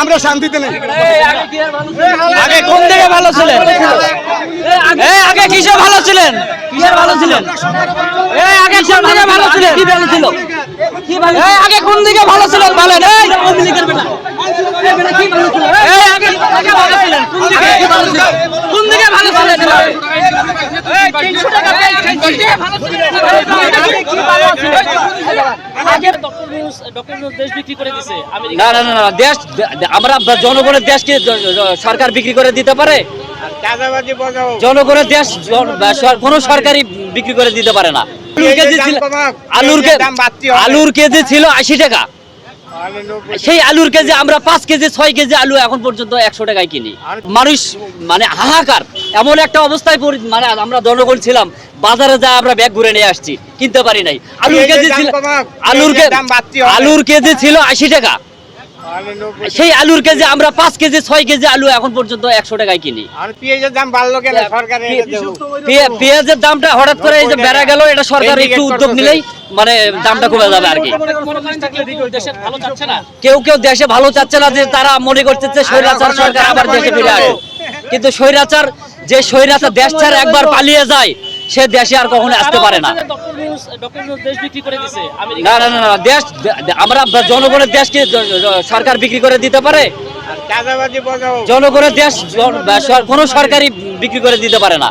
আমরা শান্তিতে নেই। আগে কোন দিকে ভালো ছিলেন? এই আগে কিসে ভালো ছিলেন? কিসের ভালো ছিলেন? এই আগে কোন দিকে ভালো ছিলেন? কি ভালো ছিল? আগে কোন দিকে ভালো ছিলেন? বলেন এই। দিকে ভালো ছিলেন কোন দিকে? কি ভালো ছিল কোন দিকে ভালো ছিলেন? এই 300 টাকা ছিলেন। কি দেশ বিক্রি করে দিছে আমেরিকা। না না না না, দেশ আমরা জনগণের দেশকে জ- জ- সরকার বিক্রি করে দিতে পারে। জনগণের দেশ কোনো সরকারি বিক্রি করে দিতে পারে না। কে-। আলুর কেজি ছিল আশি টাকা। সেই আলুর কেজি আমরা পাঁচ কেজি ছয় কেজি আলু এখন পর্যন্ত একশো টাকায় কিনি। মানুষ মানে হাহাকার। এমন একটা অবস্থায় মানে আমরা জনগণ ছিলাম বাজারে যা আমরা ব্যাগ ঘুরে নিয়ে আসছি কিনতে পারি নাই। আলুর কেজি ছিল আলুর। আলুর কেজি ছিল আশি টাকা। সেই আলুর কেজি আমরা পাঁচ কেজি ছয় কেজি আলু এখন পর্যন্ত একশো টাকায় কিনি। পেঁয়াজের দাম বাড়লো কেন? সরকারে এটা দেবো। পে- পেঁয়াজের দামটা হঠাৎ করে এই যে বেড়া গেল এটা সরকার একটু উদ্যোগ নিলেই মানে দামটা কমে যাবে আর কি। কেউ কেউ দেশের ভালো চাচ্ছে না। কেউ কেউ দেশে ভালো চাচ্ছে না যে তারা মনে করতেছে স্বৈরাচার সরকার আবার দেশে ফিরে আসে। কিন্তু স্বৈরাচার যে স্বৈরাচার দেশ ছাড়া একবার পালিয়ে যায় সে দেশে আর কখনো আসতে পারে না। না না না না, দেশ আমরা জনগণের দেশকে সরকার বিক্রি করে দিতে পারে। জনগণের দেশ কোনো সরকারই বিক্রি করে দিতে পারে না।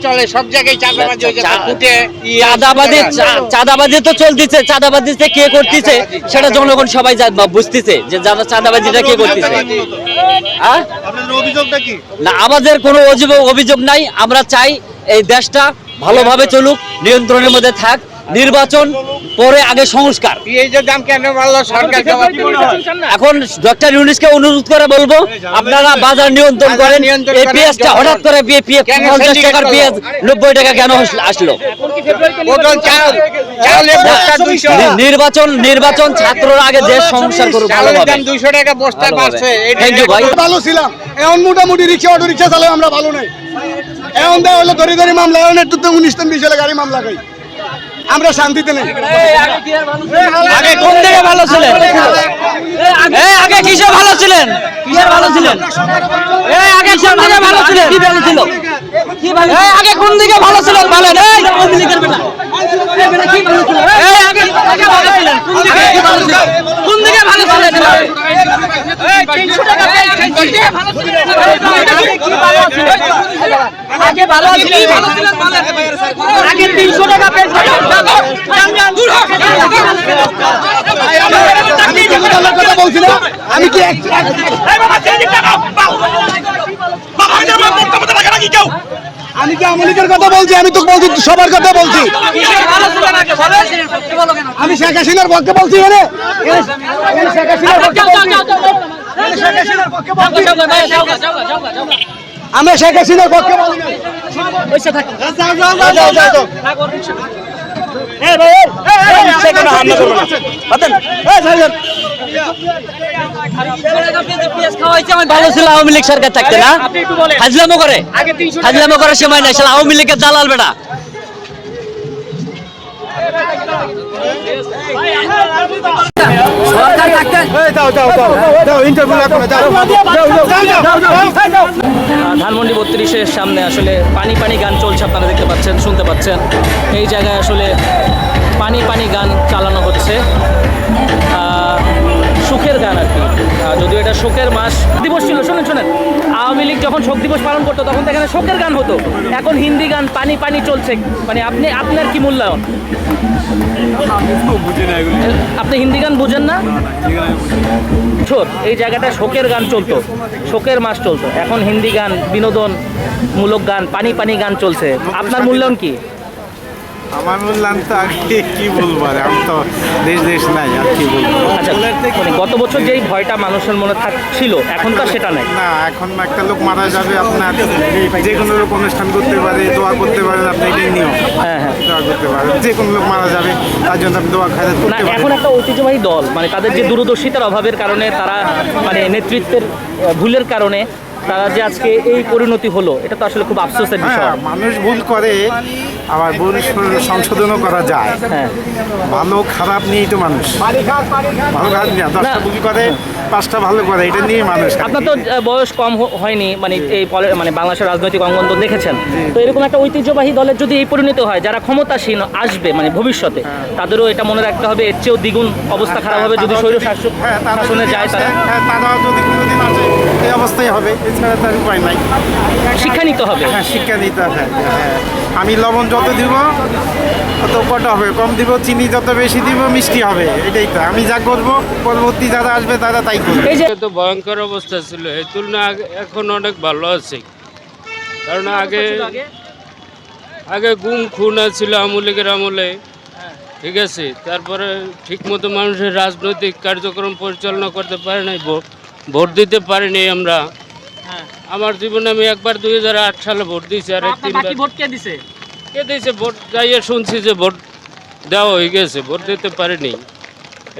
চলে সব জায়গায় চাঁদাবাজি হয়েছে চা- ফুটে ইয়ে চাঁদাবাজি চা- চাঁদাবাজি তো চলতেছে চাঁদাবাজিতে কে করতেছে? সেটা জনগণ সবাই বুঝতেছে যে যারা চাঁদাবাজিটা কে করতেছে। হ্যাঁ? না আমাদের কোনো অভিযোগ অভিযোগ নাই। আমরা চাই এই দেশটা ভালোভাবে চলুক নিয়ন্ত্রণের মধ্যে থাক। নির্বাচন পরে আগে সংস্কার। পেঁয়াজের দাম কেন বাড়লো? সরকার জবাব দিবে না। এখন ডক্টর ইউনিসকে অনুরোধ করে বলব আপনারা বাজার নিয়ন্ত্রণ করেন। এই পেঁয়াজটা হঠাৎ করে পঞ্চাশ টাকার পেঁয়াজ নব্বই টাকা কেন আসলো? নির্বাচন নির্বাচন ছাত্ররা আগে দেশ সংসার করুক দুইশো টাকা বস্তা। ভালো ছিলাম। এখন মোটামুটি রিক্সা অটো রিক্সা চালাই আমরা ভালো নাই। এখন দেওয়া হলো মামলা এখন একটু উনিশ দিন বিশ গাড়ি মামলা খাই আমরা শান্তিতে নেই। আগে কোন দিকে ভালো ছিলেন? আগে কিসে ভালো ছিলেন? ভালো ছিলেন? আগে কোন দিকে ভালো ছিলেন? কি ভালো ছিল? আগে কোন দিকে ভালো ছিলেন বলেন? ভালো কোন দিকে ছিলেন 300 টাকা পেয়ে কোন দিকে ভালো ছিলেন? আগে ভালো ছিল? আগে ভালো ছিল কি ভালো ছিলেন বলেন? আগে 300 টাকা পেয়ে দূর হোক আমার কথা বলছি না আমি কি এক- আমি কি আওয়ামী কথা বলছি? আমি তো বলছি সবার কথা বলছি। আমি শেখ হাসিনার পক্ষে বলছি এনে এনে শেখ হাসিনার পক্ষে বলছি। শেখ হাসিনার পক্ষে বলছি। রিক্সায় কোনো হামলা করবে না। ছাড়। ভালো ছিল আওয়ামী লীগ সরকার থাকতে না? হাজলামো করে। হাজলামো করার সময় নাই শালা আওয়ামী লীগের দালাল বেটা। ধানমন্ডি বত্রিশের সামনে আসলে পানি পানি গান চলছে আপনারা দেখতে পাচ্ছেন শুনতে পাচ্ছেন এই জায়গায় আসলে পানি পানি গান চালানো হচ্ছে আহ, সুখের গান আর কি। যদিও এটা শোকের মাস, দিবস ছিল, শোনেন শোনেন। আওয়ামী লীগ যখন শোক দিবস পালন করতো, তখন তো এখানে শোকের গান হতো। এখন হিন্দি গান, পানি পানি চলছে। মানে আপনি, আপনার কি মূল্যায়ন? আপনি হিন্দি গান বুঝেন না? ছোট এই জায়গাটা শোকের গান চলতো। শোকের মাস চলতো। এখন হিন্দি গান বিনোদন মূলক গান, পানি পানি গান চলছে। আপনার মূল্যায়ন কি? আমার বললাম তো আর কি বলব আর? আমি তো দেশ দেশ নাই আর কি বলব? আচ্ছা মানে গত বছর যেই ভয়টা মানুষের মনে থাক ছিল এখন তো সেটা নাই? না এখন একটা লোক মারা যাবে আপনার যে কোনো লোক অনুষ্ঠান করতে পারে দোয়া করতে পারেন আপনি এটাই নিয়ম। হ্যাঁ হ্যাঁ। দোয়া করতে পারেন যে কোনো লোক মারা যাবে তার জন্য আপনি দোয়া খাজাত না এখন একটা ঐতিহ্যবাহী দল মানে তাদের যে দূরদর্শিতার অভাবের কারণে তারা মানে নেতৃত্বের ভুলের কারণে তারা যে আজকে এই পরিণতি হলো এটা তো আসলে খুব আফসোসের বিষয়। হ্যাঁ মানুষ ভুল করে আবার ভুল সংশোধনও করা যায়। হ্যাঁ। ভালো খারাপ নিয়েই তো মানুষ। ভালো খারাপ নিয়ে দশটা ভুল করে পাঁচটা ভালো করে এটা নিয়ে মানুষ আপনার তো বয়স কম হয়নি মানে এই মানে বাংলাদেশের রাজনৈতিক অঙ্গন তো দেখেছেন। তো এরকম একটা ঐতিহ্যবাহী দলের যদি এই পরিণতি হয় যারা ক্ষমতাসীন আসবে মানে ভবিষ্যতে তাদেরও এটা মনে রাখতে হবে এর চেয়েও দ্বিগুণ অবস্থা খারাপ হবে যদি হ্যাঁ তারা শাসনে যায় তারা। হ্যাঁ তারাও যদি কোনোদিন আসে এই অবস্থায় হবে। তার উপায় নাই। শিক্ষা নিতে হবে। হ্যাঁ শিক্ষা নিতে হবে হ্যাঁ। আমি লবণ যত দিব তত কটা হবে। কম দিব চিনি যত বেশি দিব মিষ্টি হবে। এটাই তো। আমি যা করব পরবর্তী যারা আসবে তারা তাই করবে। এই যে তো ভয়ঙ্কর অবস্থা ছিল। এই তুলনা এখন অনেক ভালো আছে। কারণ আগে আগে? গুম খুন ছিল আমলিগের আমলে। ঠিক আছে? তারপরে ঠিকমতো মানুষের রাজনৈতিক কার্যক্রম পরিচালনা করতে পারে নাই। ভোট ভোট দিতে পারিনি আমরা। আমার জীবনে আমি একবার দুই হাজার আট সালে ভোট দিয়েছি আর তিনবার ভোট কে দিছে? কে দিয়েছে? ভোট যাইয়ে শুনছি যে ভোট দেওয়া হয়ে গেছে ভোট দিতে পারিনি।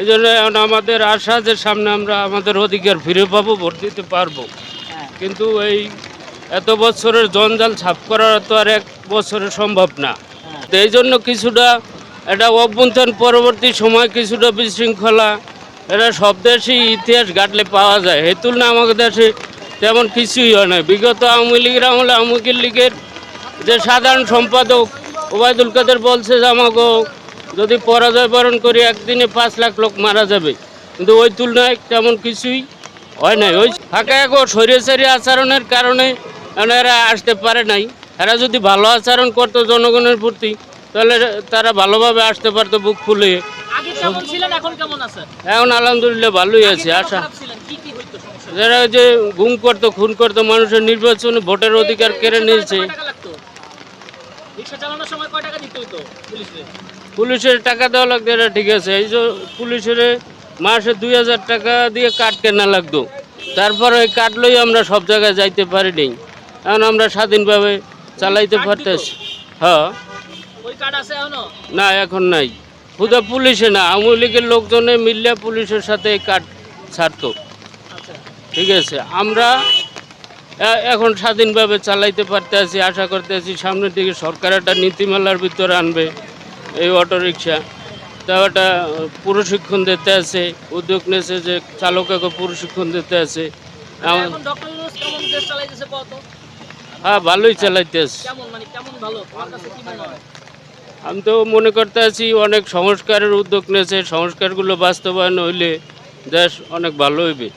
এই জন্য এখন আমাদের আশা যে সামনে আমরা আমাদের অধিকার ফিরে পাবো ভোট দিতে পারব। কিন্তু এই এত বছরের জঞ্জাল ছাপ করা তো আর এক বছরে সম্ভব না। তো এই জন্য কিছুটা এটা অভ্যন্তরীণ পরবর্তী সময় কিছুটা বিশৃঙ্খলা এটা সব দেশেই ইতিহাস ঘাটলে পাওয়া যায়। এই তুলনায় আমাদের দেশে তেমন কিছুই হয় না। বিগত আওয়ামী লীগের আমলে আওয়ামী লীগের যে সাধারণ সম্পাদক ওবায়দুল কাদের বলছে যে আমাকে যদি পরাজয় বরণ করি একদিনে পাঁচ লাখ লোক মারা যাবে। কিন্তু ওই তুলনায় তেমন কিছুই হয় নাই। ওই ফাঁকা এক স্বৈরাচারী আচরণের কারণে এরা আসতে পারে নাই। এরা যদি ভালো আচরণ করতো জনগণের প্রতি তাহলে তারা ভালোভাবে আসতে পারতো বুক ফুলে এখন আলহামদুলিল্লাহ ভালোই আছে আশা। যারা যে গুম করতো খুন করতো মানুষের নির্বাচনে ভোটের অধিকার কেড়ে নিয়েছে। পুলিশের টাকা দেওয়া লাগতো এটা ঠিক আছে। এই যে পুলিশের মাসে দুই হাজার টাকা দিয়ে কাঠ কেনা লাগতো। তারপর ওই কাঠ লই আমরা সব জায়গায় যাইতে পারিনি। এখন আমরা স্বাধীনভাবে চালাইতে পারতেছি। হ্যাঁ। ওই কার্ড আছে এখনও? না এখন নাই। শুধু পুলিশে না আওয়ামী লীগের লোকজনে মিললে পুলিশের সাথে এই কাঠ ছাড়তো। ঠিক আছে আমরা এখন স্বাধীনভাবে চালাইতে পারতে আছি আশা করতে আছি সামনের দিকে সরকার একটা নীতিমালার ভিতরে আনবে এই অটোরিকশা। তাও একটা প্রশিক্ষণ দিতে আছে উদ্যোগ নিয়েছে যে চালককে প্রশিক্ষণ দিতে আছে। কত হ্যাঁ ভালোই চালাইতে আছে মানে মনে আমি তো মনে করতে আছি অনেক সংস্কারের উদ্যোগ নিয়েছে সংস্কারগুলো বাস্তবায়ন হইলে দেশ অনেক ভালো হইবে।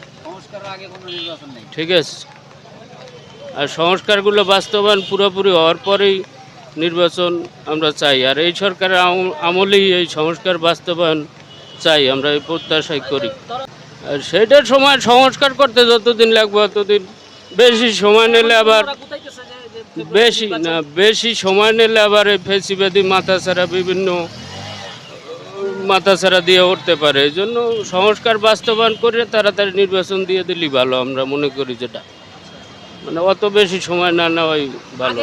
ঠিক আছে। আর সংস্কারগুলো বাস্তবায়ন পুরোপুরি হওয়ার পরেই নির্বাচন আমরা চাই। আর এই সরকারের আমলেই এই সংস্কার বাস্তবায়ন চাই আমরা এই প্রত্যাশাই করি। আর সেটার সময় সংস্কার করতে যতদিন লাগবে ততদিন বেশি সময় নিলে আবার বেশি না বেশি সময় নিলে আবার এই ফেসিবাদী মাথা ছাড়া বিভিন্ন মাথা ছাড়া দিয়ে উঠতে পারে। এই জন্য সংস্কার বাস্তবায়ন করে তাড়াতাড়ি নির্বাচন দিয়ে দিলেই ভালো, আমরা মনে করি যেটা। মানে অত বেশি সময় না নেওয়াই ভালো।